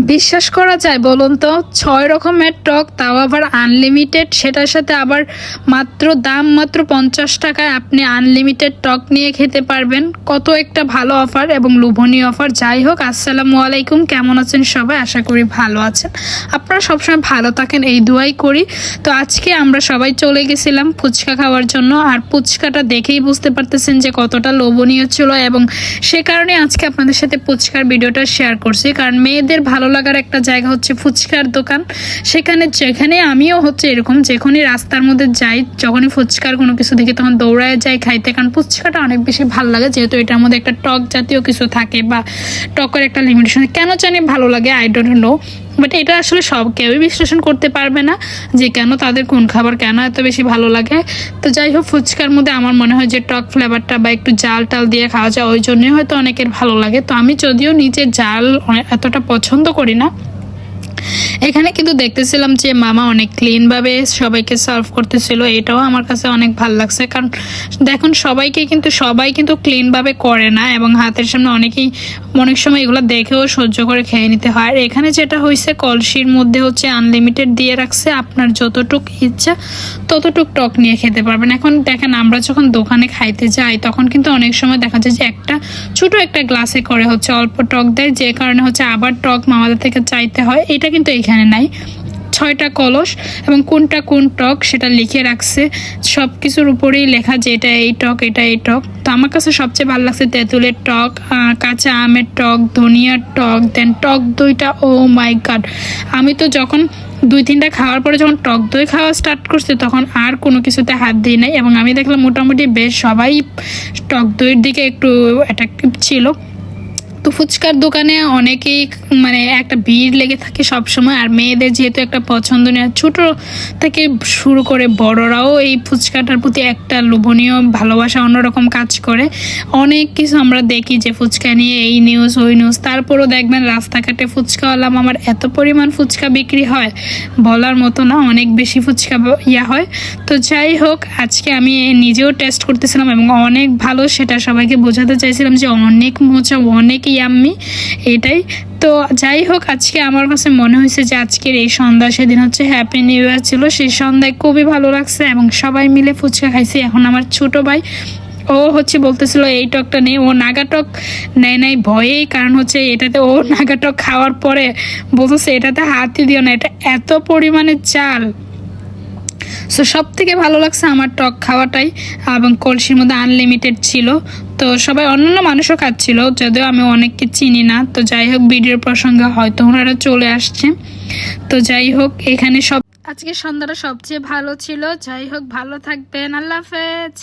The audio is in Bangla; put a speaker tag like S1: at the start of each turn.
S1: বিশ্বাস করা যায় বলুন তো? ছয় রকমের টক, তাও আবার আনলিমিটেড সেটার সাথে আবার মাত্র দাম মাত্র পঞ্চাশ টাকায় আপনি আনলিমিটেড টক নিয়ে খেতে পারবেন। কত একটা ভালো অফার এবং লোভনীয় অফার যাই হোক, আসসালামু আলাইকুম। কেমন আছেন সবাই? আশা করি ভালো আছেন। আপনারা সবসময় ভালো থাকেন, এই দুয়াই করি। তো আজকে আমরা সবাই চলে গেছিলাম ফুচকা খাওয়ার জন্য। আর ফুচকাটা দেখেই বুঝতে পারতেছেন যে কতটা লোভনীয় ছিল এবং সে কারণে আজকে আপনাদের সাথে ফুচকার ভিডিওটা শেয়ার করছি। কারণ মেয়েদের ভালো লাগার একটা জায়গা হচ্ছে ফুচকার দোকান। সেখানে যেখানে আমিও হচ্ছে এরকম যখনই রাস্তার মধ্যে যাই, যখনই ফুচকার কোনো কিছু দেখি তখন দৌড়ায় যাই খাইতে। কারণ ফুচকাটা অনেক বেশি ভালো লাগে, যেহেতু এটার মধ্যে একটা টক জাতীয় কিছু থাকে বা টকের একটা লিমিটেশন কেন জানি ভালো লাগে? আই ডোন্ট নো বাট এটা আসলে সব কেউই বিশ্লেষণ করতে পারবে না যে কেন তাদের কোন খাবার কেন এত বেশি ভালো লাগে। তো যাই হোক, ফুচকার মধ্যে আমার মনে হয় যে টক ফ্লেভারটা বা একটু জাল টাল দিয়ে খাওয়া যায়, ওই জন্যই হয়তো অনেকের ভালো লাগে। তো আমি যদিও নিজে জাল এতটা পছন্দ করি না এখানে কিন্তু দেখতেছিলাম যে মামা অনেক ক্লিনভাবে সবাইকে সার্ভ করতেছিল, এটাও আমার কাছে অনেক ভালো লাগছে। কারণ দেখুন, সবাইকে কিন্তু, সবাই কিন্তু ক্লিনভাবে করে না এবং হাতের সামনে অনেকেই অনেক সময় এগুলো দেখেও সহ্য করে খেয়ে নিতে হয়। আর এখানে যেটা হয়েছে কলসির মধ্যে হচ্ছে আনলিমিটেড দিয়ে রাখছে। আপনার যতটুক ইচ্ছা, ততটুক টক নিয়ে খেতে পারবেন। এখন দেখেন, আমরা যখন দোকানে খাইতে যাই, তখন কিন্তু অনেক সময় দেখা যায় যে একটা ছোট একটা গ্লাসে করে হচ্ছে অল্প টক দেয়। যে কারণে হচ্ছে আবার টক মামাদের থেকে চাইতে হয়। এটা কিন্তু এখানে নাই। ছয়টা কলস এবং কোনটা কোন টক সেটা লিখে রাখছে। সব কিছুর উপরেই লেখা যে এটা এই টক, এটা এই টক। তো আমার কাছে সবচেয়ে ভালো লাগছে তেঁতুলের টক কাঁচা আমের টক, ধনিয়ার টক, দেন টক দইটা, ও মাই গড। আমি তো যখন দুই তিনটা খাওয়ার পরে যখন টক দই খাওয়া স্টার্ট করছে, তখন আর কোনো কিছুতে হাত দিই নাই। এবং আমি দেখলাম মোটামুটি বেশ সবাই টক দইয়ের দিকে একটু অ্যাট্রাকটিভ ছিল। তো ফুচকার দোকানে অনেকেই মানে একটা ভিড় লেগে থাকে সব সময় আর মেয়েদের যেহেতু একটা পছন্দনীয় ছোট থেকে শুরু করে বড়রাও এই ফুচকাটার প্রতি একটা লোভনীয় ভালোবাসা অন্যরকম কাজ করে। অনেক কিছু আমরা দেখি যে ফুচকা নিয়ে এই নিউজ ওই নিউজ তারপরও দেখবেন রাস্তাঘাটে ফুচকাওয়ালা আমার এত পরিমাণ ফুচকা বিক্রি হয়, বলার মতো না, অনেক বেশি ফুচকা ইয়া হয়। তো যাই হোক, আজকে আমি নিজেও টেস্ট করতেছিলাম এবং অনেক ভালো সেটা সবাইকে বোঝাতে চাইছিলাম যে অনেক মজা, অনেক ইয়াম্মি এটাই। তো যাই হোক, আজকে আমার কাছে মনে হয়েছে যে আজকের এই সন্ধ্যা সেদিন হচ্ছে হ্যাপি নিউ ইয়ার ছিল। সেই সন্ধ্যায় খুবই ভালো লাগছে এবং সবাই মিলে ফুচকা খাইছি। এখন আমার ছোট ভাই, ও হচ্ছে বলতেছিল, এই টকটা নেই ও নাগাটক নেয় নাই, ভয়েই। কারণ হচ্ছে এটাতে ও নাগাটক খাওয়ার পরে বলতেছে, এটাতে হাতই দিও না, এটা এত পরিমাণে চাল। সো সব থেকে ভালো লাগছে আমার টক খাওয়াটাই এবং কলসির মধ্যে আনলিমিটেড ছিল। তো সবাই অন্যান্য মানুষও খাচ্ছিল, যদিও আমি অনেককে চিনি না। তো যাই হোক ভিডিওর প্রসঙ্গে হয়তো ওনারা চলে আসছে। তো যাই হোক, এখানে সব আজকে সন্ধ্যাটা সবচেয়ে ভালো ছিল। যাই হোক, ভালো থাকবেন। আল্লাহ হাফেজ।